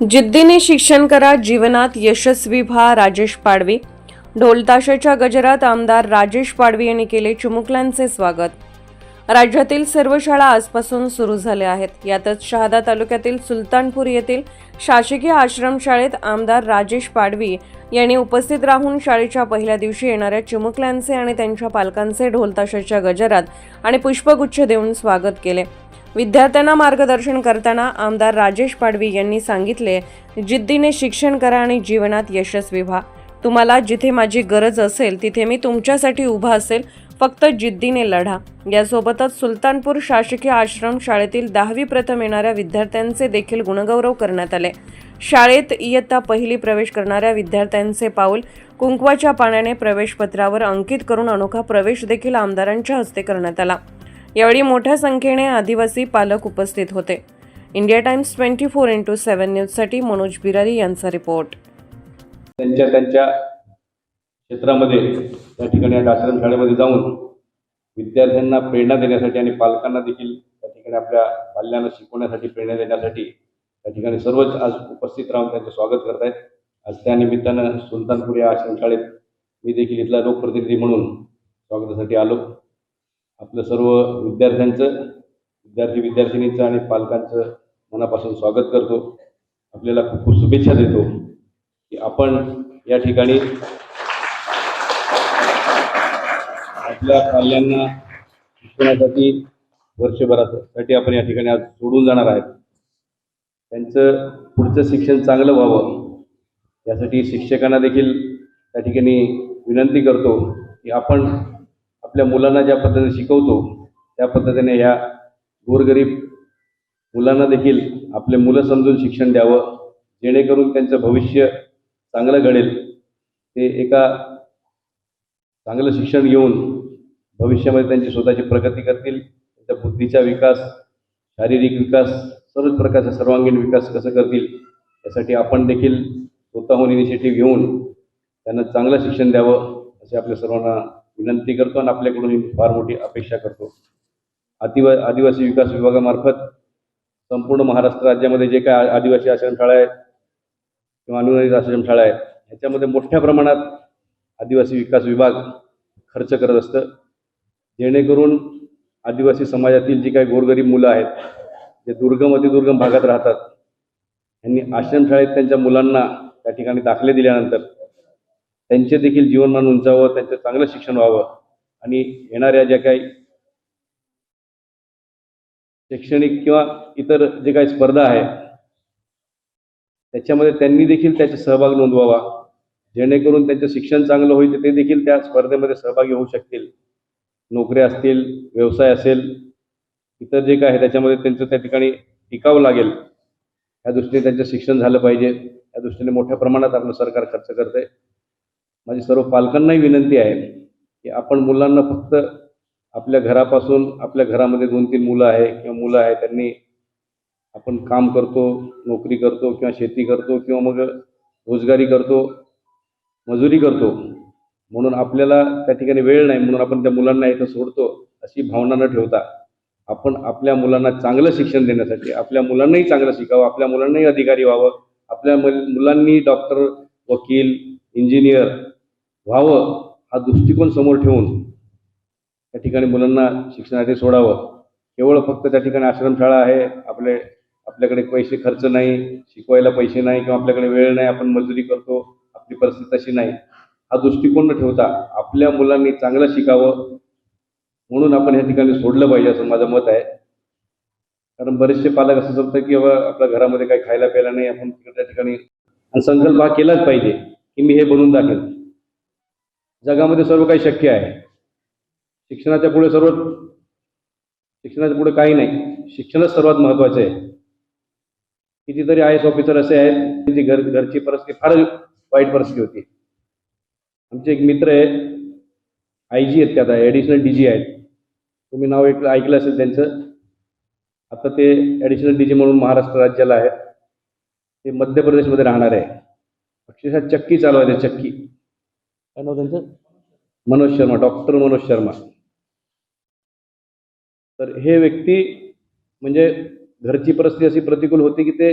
जिद्दीने शिक्षण करा जीवनात यशस्वी व्हा राजेश पाडवी. ढोलताशाच्या गजरात आमदार राजेश पाडवी यांनी केले चिमुकल्यांचे स्वागत. राज्यातील सर्व शाळा आजपासून सुरू झाल्या आहेत. यातच शहादा तालुक्यातील सुलतानपूर येथील शासकीय आश्रमशाळेत आमदार राजेश पाडवी यांनी उपस्थित राहून शाळेच्या पहिल्या दिवशी येणाऱ्या चिमुकल्यांचे आणि त्यांच्या पालकांचे ढोलताशाच्या गजरात आणि पुष्पगुच्छ देऊन स्वागत केले. विद्यार्थ्यांना मार्गदर्शन करताना आमदार राजेश पाडवी यांनी सांगितले जिद्दीने शिक्षण करा आणि जीवनात यशस्वी व्हा. तुम्हाला जिथे माझी गरज असेल तिथे मी तुमच्यासाठी उभा असेल. फक्त जिद्दीने लढा. यासोबतच सुलतानपूर शासकीय आश्रम शाळेतील दहावी प्रथम येणाऱ्या विद्यार्थ्यांचे देखील गुणगौरव करण्यात आले. शाळेत इयत्ता पहिली प्रवेश करणाऱ्या विद्यार्थ्यांचे पाऊल कुंकवाच्या पाण्याने प्रवेशपत्रावर अंकित करून अनोखा प्रवेश देखील आमदारांच्या हस्ते करण्यात आला. यावेळी मोठ्या संख्येने आदिवासी पालक उपस्थित होते. India Times twenty four into seven न्यूजसाठी मनोज बिरारी यांचा रिपोर्ट. त्यांच्या त्यांच्या क्षेत्रामध्ये त्या ठिकाणी आश्रमशाळेमध्ये आश्रम शाळेमध्ये जाऊन विद्यार्थ्यांना प्रेरणा देण्यासाठी आणि पालकांना देखील त्या ठिकाणी आपल्या पाल्यांना शिकवण्यासाठी प्रेरणा देण्यासाठी त्या ठिकाणी सर्वच आज उपस्थित राहून त्यांचे स्वागत करत आहेत आज त्या निमित्तानं सुलतानपूर या आश्रमशाळेत मी देखील इथला लोकप्रतिनिधी म्हणून स्वागतासाठी आलो. आपलं सर्व विद्यार्थ्यांचं विद्यार्थी विद्यार्थिनींचं आणि पालकांचं मनापासून स्वागत करतो. आपल्याला खूप खूप शुभेच्छा देतो की आपण या ठिकाणी आपल्या पाल्यांना शिक्षणासाठी वर्षभरासाठी आपण या ठिकाणी आज सोडून जाणार आहेत. त्यांचं पुढचं शिक्षण चांगलं व्हावं यासाठी शिक्षकांना देखील त्या ठिकाणी विनंती करतो की आपण आपल्या मुलांना ज्या पद्धतीने शिकवतो त्या पद्धतीने ह्या गोरगरीब मुलांना देखील आपले मुलं समजून शिक्षण द्यावं जेणेकरून त्यांचं भविष्य चांगलं घडेल. ते एका चांगलं शिक्षण घेऊन भविष्यामध्ये त्यांची स्वतःची प्रगती करतील. त्यांच्या बुद्धीचा विकास शारीरिक विकास सर्वच प्रकारचा सर्वांगीण विकास कसं करतील यासाठी आपण देखील स्वतःहून इनिशिएटिव्ह घेऊन त्यांना चांगलं शिक्षण द्यावं असे आपल्या सर्वांना विनंती करतो आणि आपल्याकडून ही फार मोठी अपेक्षा करतो. आदिवा आदिवासी विकास विभागामार्फत संपूर्ण महाराष्ट्र राज्यामध्ये जे काय आदिवासी आश्रमशाळा आहेत किंवा अनुदानित आश्रमशाळा आहेत ह्याच्यामध्ये मोठ्या प्रमाणात आदिवासी विकास विभाग खर्च करत असतं. जेणेकरून आदिवासी समाजातील जी काही गोरगरीब मुलं आहेत जे दुर्गम अतिदुर्गम भागात राहतात यांनी आश्रमशाळेत त्यांच्या मुलांना त्या ठिकाणी दाखले दिल्यानंतर त्यांचे देखील जीवनमान उंचावं त्यांचं चांगलं शिक्षण व्हावं. आणि येणाऱ्या ज्या काही शैक्षणिक किंवा इतर जे काही स्पर्धा आहे त्याच्यामध्ये त्यांनी देखील त्याचा सहभाग नोंदवावा. जेणेकरून त्यांचं शिक्षण चांगलं होईल ते देखील त्या स्पर्धेमध्ये सहभागी होऊ शकतील. नोकऱ्या असतील व्यवसाय असेल इतर जे काय आहे त्याच्यामध्ये त्यांचं त्या ठिकाणी टिकावं लागेल. या दृष्टीने त्यांचं शिक्षण झालं पाहिजे. या दृष्टीने मोठ्या प्रमाणात आपलं सरकार खर्च करतंय. माझी सर्व पालकांनाही विनंती आहे की आपण मुलांना फक्त आपल्या घरापासून आपल्या घरामध्ये दोन तीन मुलं आहे किंवा मुलं आहे त्यांनी आपण काम करतो नोकरी करतो किंवा शेती करतो किंवा मग रोजगारी करतो मजुरी करतो. म्हणून आपल्याला त्या ठिकाणी वेळ नाही म्हणून आपण त्या मुलांना इथं सोडतो अशी भावना न ठेवता आपण आपल्या मुलांना चांगलं शिक्षण देण्यासाठी आपल्या मुलांनाही चांगलं शिकावं आपल्या मुलांनाही अधिकारी व्हावं आपल्या मुलांनी डॉक्टर वकील इंजिनियर व्हावं हा दृष्टिकोन समोर ठेवून त्या ठिकाणी मुलांना शिक्षणासाठी सोडावं. केवळ फक्त त्या ठिकाणी आश्रमशाळा आहे आपले आपल्याकडे पैसे खर्च नाही शिकवायला पैसे नाही किंवा आपल्याकडे वेळ नाही आपण मजुरी करतो आपली परिस्थिती तशी नाही. हा दृष्टिकोन न ठेवता आपल्या मुलांनी चांगलं शिकावं म्हणून आपण ह्या ठिकाणी सोडलं पाहिजे असं माझं मत आहे. कारण बरेचसे पालक असं समजतं की बाबा आपल्या घरामध्ये काही खायला प्यायला नाही आपण त्या ठिकाणी आणि संकल्प हा केलाच पाहिजे की मी हे बनवून दाखेल जगामध्ये सर्व काही शक्य आहे. शिक्षणाच्या पुढे सर्व शिक्षणाच्या पुढे काही नाही. शिक्षणच सर्वात महत्त्वाचं आहे. कितीतरी आय एस ऑफिसर असे आहेत त्यांची घर घरची परिस्थिती फार वाईट परिस्थिती होती. आमचे एक मित्र आहे आय जी आहेत ते आता ॲडिशनल डी जी आहेत. तुम्ही नाव ऐकलं ऐकलं असेल त्यांचं. आता ते ॲडिशनल डी जी म्हणून महाराष्ट्र राज्याला आहेत. ते मध्य प्रदेशमध्ये राहणार आहे अक्षरशः चक्की चालवायचे चक्की. काय नाव त्यांचं? मनोज शर्मा डॉक्टर मनोज शर्मा. तर हे व्यक्ती म्हणजे घरची परिस्थिती अशी प्रतिकूल होती की ते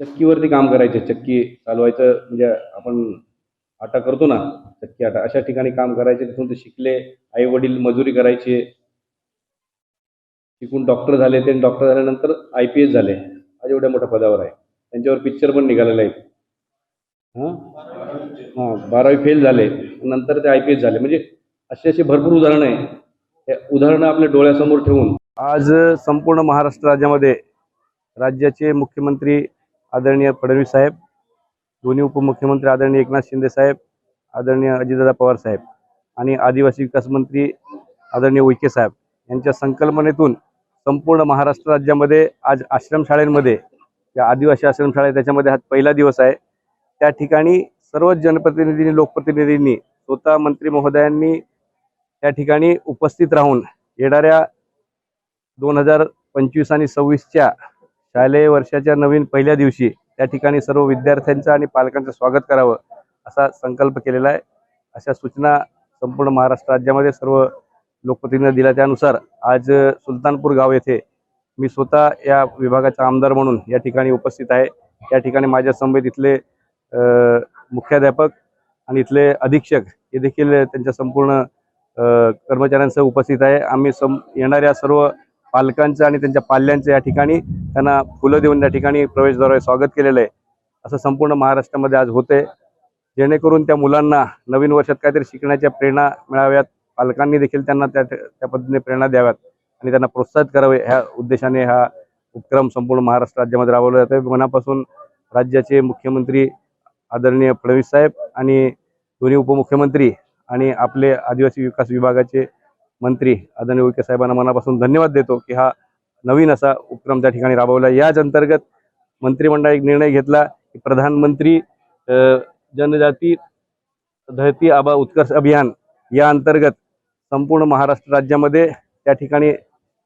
चक्कीवरती काम करायचे चक्की चालवायचं म्हणजे आपण आटा करतो ना चक्की आटा अशा ठिकाणी काम करायचे तिथून ते शिकले आई वडील मजुरी करायचे. शिकून डॉक्टर झाले ते डॉक्टर झाल्यानंतर आय पी एस झाले. आज एवढ्या मोठ्या पदावर आहे. त्यांच्यावर पिक्चर पण निघालेला आहे हां? हां बारावी फेल झाले नंतर ते आय पी एस झाले. म्हणजे अशी अशी भरपूर उदाहरणं आहे हे उदाहरणं आपल्या डोळ्यासमोर ठेवून. आज संपूर्ण महाराष्ट्र राज्यामध्ये राज्याचे मुख्यमंत्री आदरणीय फडणवीस साहेब दोन्ही उपमुख्यमंत्री आदरणीय एकनाथ शिंदे साहेब आदरणीय अजितदादा पवार साहेब आणि आदिवासी विकास मंत्री आदरणीय उईके साहेब यांच्या संकल्पनेतून संपूर्ण महाराष्ट्र राज्यामध्ये आज आश्रमशाळेमध्ये या आदिवासी आश्रमशाळा त्याच्यामध्ये हा पहिला दिवस आहे. त्या ठिकाणी सर्व जनप्रतिनिधींनी लोकप्रतिनिधींनी स्वतः मंत्री महोदयांनी त्या ठिकाणी उपस्थित राहून येणाऱ्या दोन हजार पंचवीस आणि सव्वीसच्या शालेय वर्षाच्या नवीन पहिल्या दिवशी त्या ठिकाणी सर्व विद्यार्थ्यांचं आणि पालकांचं स्वागत करावं असा संकल्प केलेला आहे. अशा सूचना संपूर्ण महाराष्ट्र राज्यामध्ये सर्व लोकप्रतिनिधी दिल्या. त्यानुसार आज सुलतानपूर गाव येथे मी स्वतः या विभागाचा आमदार म्हणून या ठिकाणी उपस्थित आहे. या ठिकाणी माझ्या समवेत इथले मुख्याध्यापक आणि इथले अधीक्षक हे देखील त्यांच्या संपूर्ण कर्मचाऱ्यांसह उपस्थित आहे. आम्ही सम येणाऱ्या सर्व पालकांचं आणि त्यांच्या पाल्यांचं या ठिकाणी त्यांना फुलं देऊन त्या ठिकाणी प्रवेशद्वारावर स्वागत केलेलं आहे. असं संपूर्ण महाराष्ट्रामध्ये आज होते जेणेकरून त्या मुलांना नवीन वर्षात काहीतरी शिकण्याच्या प्रेरणा मिळाव्यात. पालकांनी देखील त्यांना त्या त्या पद्धतीने प्रेरणा द्याव्यात आणि त्यांना प्रोत्साहित करावे ह्या उद्देशाने हा उपक्रम संपूर्ण महाराष्ट्र राज्यामध्ये राबवला जातो मनापासून राज्याचे मुख्यमंत्री आदरणीय फडणवीस साहेब आणि दोन्ही उपमुख्यमंत्री आणि आपले आदिवासी विकास विभागाचे मंत्री आदरणीय विखे साहेबांना मनापासून धन्यवाद देतो की हा नवीन असा उपक्रम त्या ठिकाणी राबवला. याच अंतर्गत मंत्रिमंडळ एक निर्णय घेतला की प्रधानमंत्री जनजाती धरती आबा उत्कर्ष अभियान या अंतर्गत संपूर्ण महाराष्ट्र राज्यामध्ये त्या ठिकाणी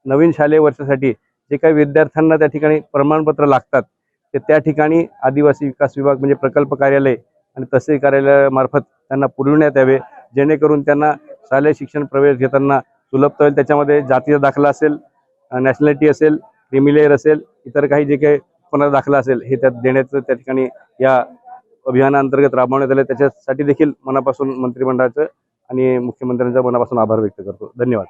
नवीन शालेय वर्षासाठी जे काही विद्यार्थ्यांना त्या ठिकाणी प्रमाणपत्र लागतात ते त्या ठिकाणी आदिवासी विकास विभाग म्हणजे प्रकल्प कार्यालय आणि तहसील कार्यालयामार्फत त्यांना पुरविण्यात यावे. जेणेकरून त्यांना शालेय शिक्षण प्रवेश घेताना सुलभता होईल. त्याच्यामध्ये जातीचा दाखला असेल नॅशनॅलिटी असेल क्रिमिलेअर असेल इतर काही जे काही कोणाचा दाखला असेल हे त्यात देण्याचं त्या ठिकाणी या अभियानाअंतर्गत राबवण्यात आलं. त्याच्यासाठी देखील मनापासून मंत्रिमंडळाचं आणि मुख्यमंत्र्यांचा मनापासून आभार व्यक्त करतो. धन्यवाद.